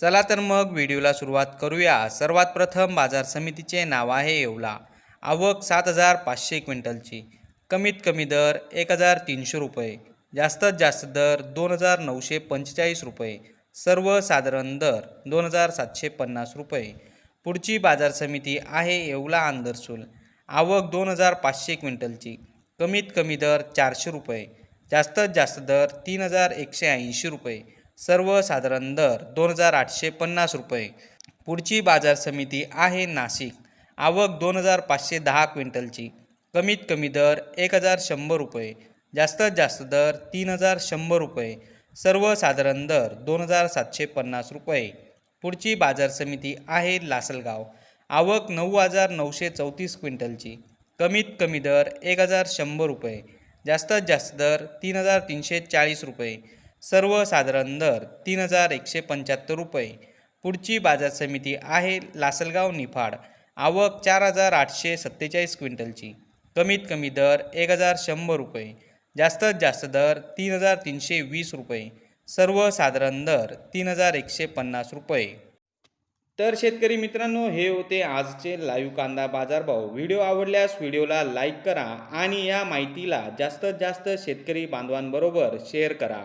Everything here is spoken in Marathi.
चला तर मग व्हिडिओला सुरुवात करूया. सर्वात प्रथम बाजार समितीचे नाव आहे येवला. आवक सात हजार पाचशे क्विंटलची. कमीत कमी दर एक हजार तीनशे रुपये. जास्तीत जास्त दर दोन हजार नऊशे पंचेचाळीस रुपये. सर्वसाधारण दर दोन हजार सातशे पन्नास रुपये. पुढची बाजार समिती आहे येवला आंदरसूल. आवक दोन हजार पाचशे क्विंटलची. कमीत कमी दर चारशे रुपये. जास्तीत जास्त दर तीन हजार एकशे ऐंशी रुपये. सर्वसाधारण दर दोन हजार आठशे पन्नास रुपये. पुढची बाजार समिती आहे नाशिक. आवक दोन हजार पाचशे दहा क्विंटलची. कमीत कमी दर एक हजार शंभर रुपये. जास्तीत जास्त दर तीन हजार शंभर रुपये. सर्वसाधारण दर दोन हजार सातशे पन्नास रुपये. पुढची बाजार समिती आहे लासलगाव. आवक नऊ हजार नऊशे चौतीस क्विंटलची. कमीत कमी दर एक हजार शंभर रुपये. जास्तीत जास्त दर तीन हजार तीनशे चाळीस रुपये. सर्वसाधारण दर तीन हजार एकशे पंच्याहत्तर रुपये. पुढची बाजार समिती आहे लासलगाव निफाड. आवक चार हजार आठशे सत्तेचाळीस क्विंटलची. कमीत कमी दर एक हजार शंभर रुपये. जास्तीत जास्त दर तीन हजार तीनशे वीस रुपये. सर्वसाधारण दर तीन हजार एकशे पन्नास रुपये. तर शेतकरी मित्रांनो हे होते आजचे लाईव्ह कांदा बाजारभाव. व्हिडिओ आवडल्यास व्हिडिओला लाईक करा आणि या माहितीला जास्तीत जास्त शेतकरी बांधवांबरोबर शेअर करा.